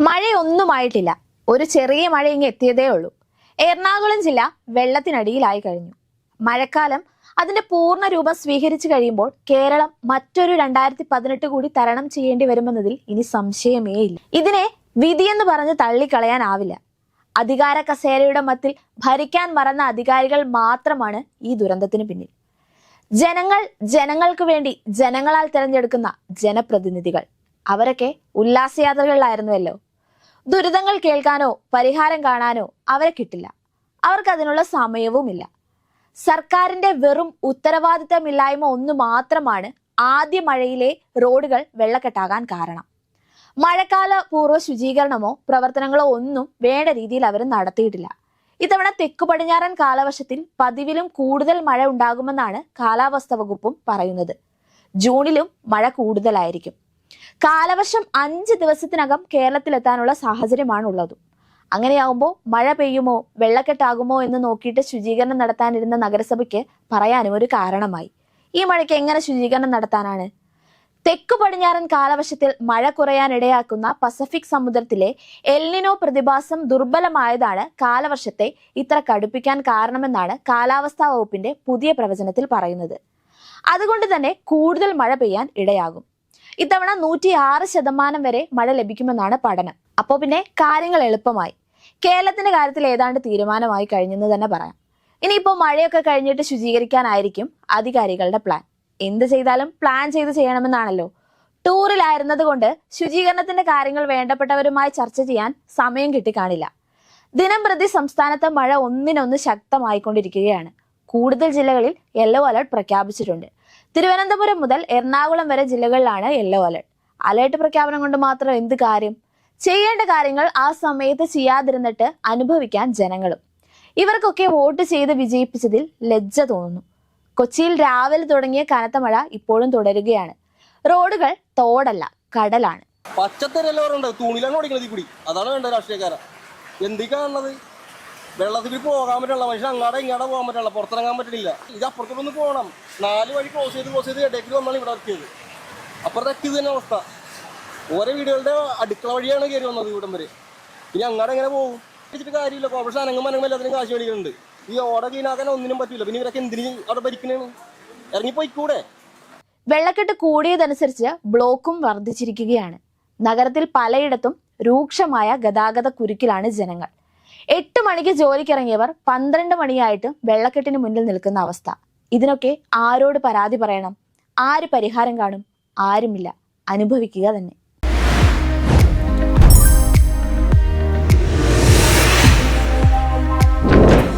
മഴയൊന്നുമായിട്ടില്ല ഒരു ചെറിയ മഴ ഇങ്ങ് എത്തിയതേ ഉള്ളൂ. എറണാകുളം ജില്ല വെള്ളത്തിനടിയിലായി കഴിഞ്ഞു. മഴക്കാലം അതിന്റെ പൂർണ രൂപം സ്വീകരിച്ചു കഴിയുമ്പോൾ കേരളം മറ്റൊരു രണ്ടായിരത്തി പതിനെട്ട് കൂടി തരണം ചെയ്യേണ്ടി വരുമെന്നതിൽ ഇനി സംശയമേ ഇല്ല. ഇതിനെ വിധിയെന്ന് പറഞ്ഞ് തള്ളിക്കളയാനാവില്ല. അധികാര കസേരയുടെ മത്തിൽ ഭരിക്കാൻ മറന്ന അധികാരികൾ മാത്രമാണ് ഈ ദുരന്തത്തിന് പിന്നിൽ. ജനങ്ങൾ ജനങ്ങൾക്ക് വേണ്ടി ജനങ്ങളാൽ തിരഞ്ഞെടുക്കുന്ന ജനപ്രതിനിധികൾ. അവരൊക്കെ ഉല്ലാസയാത്രകളിലായിരുന്നുവല്ലോ. ദുരിതങ്ങൾ കേൾക്കാനോ പരിഹാരം കാണാനോ അവരെ കിട്ടില്ല. അവർക്കതിനുള്ള സമയവുമില്ല. സർക്കാരിന്റെ വെറും ഉത്തരവാദിത്തമില്ലായ്മ ഒന്ന് മാത്രമാണ് ആദ്യ മഴയിലെ റോഡുകൾ വെള്ളക്കെട്ടാകാൻ കാരണം. മഴക്കാല പൂർവ ശുചീകരണമോ പ്രവർത്തനങ്ങളോ ഒന്നും വേണ്ട രീതിയിൽ അവർ നടത്തിയിട്ടില്ല. ഇത്തവണ തെക്കു പടിഞ്ഞാറൻ കാലവർഷത്തിൽ പതിവിലും കൂടുതൽ മഴ ഉണ്ടാകുമെന്നാണ് കാലാവസ്ഥ വകുപ്പും പറയുന്നത്. ജൂണിലും മഴ കൂടുതലായിരിക്കും. കാലവർഷം അഞ്ച് ദിവസത്തിനകം കേരളത്തിലെത്താനുള്ള സാഹചര്യമാണ് ഉള്ളത് അങ്ങനെയാവുമ്പോൾ മഴ പെയ്യുമോ വെള്ളക്കെട്ടാകുമോ എന്ന് നോക്കിയിട്ട് ശുചീകരണം നടത്താനിരുന്ന നഗരസഭയ്ക്ക് പറയാനും ഒരു കാരണമായി. ഈ മഴയ്ക്ക് എങ്ങനെ ശുചീകരണം നടത്താനാണ്? തെക്കു പടിഞ്ഞാറൻ കാലവർഷത്തിൽ മഴ കുറയാനിടയാക്കുന്ന പസഫിക് സമുദ്രത്തിലെ എൽനിനോ പ്രതിഭാസം ദുർബലമായതാണ് കാലവർഷത്തെ ഇത്ര കടുപ്പിക്കാൻ കാരണമെന്നാണ് കാലാവസ്ഥാ വകുപ്പിന്റെ പുതിയ പ്രവചനത്തിൽ പറയുന്നത്. അതുകൊണ്ട് തന്നെ കൂടുതൽ മഴ പെയ്യാൻ ഇടയാകും. ഇത്തവണ നൂറ്റി ആറ് ശതമാനം വരെ മഴ ലഭിക്കുമെന്നാണ് പഠനം. അപ്പോൾ പിന്നെ കാര്യങ്ങൾ എളുപ്പമായി. കേരളത്തിന്റെ കാര്യത്തിൽ ഏതാണ്ട് തീരുമാനമായി കഴിഞ്ഞെന്ന് തന്നെ പറയാം. ഇനിയിപ്പോൾ മഴയൊക്കെ കഴിഞ്ഞിട്ട് ശുചീകരിക്കാനായിരിക്കും അധികാരികളുടെ പ്ലാൻ എന്ത് ചെയ്താലും പ്ലാൻ ചെയ്ത് ചെയ്യണമെന്നാണല്ലോ. ടൂറിലായിരുന്നത് കൊണ്ട് ശുചീകരണത്തിന്റെ കാര്യങ്ങൾ വേണ്ടപ്പെട്ടവരുമായി ചർച്ച ചെയ്യാൻ സമയം കിട്ടിക്കാണില്ല. ദിനം പ്രതി സംസ്ഥാനത്ത് മഴ ഒന്നിനൊന്ന് ശക്തമായിക്കൊണ്ടിരിക്കുകയാണ്. കൂടുതൽ ജില്ലകളിൽ യെല്ലോ അലർട്ട് പ്രഖ്യാപിച്ചിട്ടുണ്ട്. തിരുവനന്തപുരം മുതൽ എറണാകുളം വരെ ജില്ലകളിലാണ് യെല്ലോ അലർട്ട് അലേർട്ട് പ്രഖ്യാപനം കൊണ്ട് മാത്രം എന്ത് കാര്യം? ചെയ്യേണ്ട കാര്യങ്ങൾ ആ സമയത്ത് ചെയ്യാതിരുന്നിട്ട് അനുഭവിക്കാൻ ജനങ്ങളും. ഇവർക്കൊക്കെ വോട്ട് ചെയ്ത് വിജയിപ്പിച്ചതിൽ ലജ്ജ തോന്നുന്നു. കൊച്ചിയിൽ രാവിലെ തുടങ്ങിയ കനത്ത മഴ ഇപ്പോഴും തുടരുകയാണ്. റോഡുകൾ തോടല്ല കടലാണ്. പച്ചത്തരല്ലോ തൂണിലാണ് അതാണ് വേണ്ട രാഷ്ട്രീയക്കാരൻ. എന്തി കാണുന്നത് വെള്ളത്തിൽ പോകാൻ പറ്റില്ല. മനുഷ്യൻ അങ്ങാടെ ഇങ്ങാടെ പോകാൻ പറ്റില്ല. പുറത്തിറങ്ങാൻ പറ്റില്ല. ഇത് അപ്പുറത്തോട്ടൊന്ന് പോകണം നാല് വഴി ക്ലോസ് ചെയ്ത് ക്ലോസ് ചെയ്ത് ഇടയ്ക്ക് വന്നാണ് ഇവിടെ എത്തിയത്. അപ്പുറത്ത് ഇത് തന്നെ അവസ്ഥ. ഓരോ വീടുകളുടെ അടുക്കള വഴിയാണ് കയറി വന്നത് ഇവിടം വരെ. ഇനി അങ്ങാടെ എങ്ങനെ പോകും? വെച്ചിട്ട് കാര്യമില്ല. കോൺഗ്രസ് അനങ്ങും അനങ്ങും എല്ലാത്തിനും കാശ് മേടിക്കുന്നുണ്ട്. ഈ ഓട ക്ലീനാക്കാൻ ഒന്നിനും പറ്റില്ല പിന്നെ ഇവരൊക്കെ എന്തിന് അവിടെ ഭരിക്കണേന്ന്? ഇറങ്ങിപ്പോയിക്കൂടെ വെള്ളക്കെട്ട് കൂടിയതനുസരിച്ച് ബ്ലോക്കും വർദ്ധിച്ചിരിക്കുകയാണ്. നഗരത്തിൽ പലയിടത്തും രൂക്ഷമായ ഗതാഗത കുരുക്കിലാണ് ജനങ്ങൾ. എട്ട് മണിക്ക് ജോലിക്കിറങ്ങിയവർ പന്ത്രണ്ട് മണിയായിട്ട് വെള്ളക്കെട്ടിന് മുന്നിൽ നിൽക്കുന്ന അവസ്ഥ. ഇതിനൊക്കെ ആരോട് പരാതി പറയണം? ആര് പരിഹാരം കാണും? ആരുമില്ല. അനുഭവിക്കുക തന്നെ.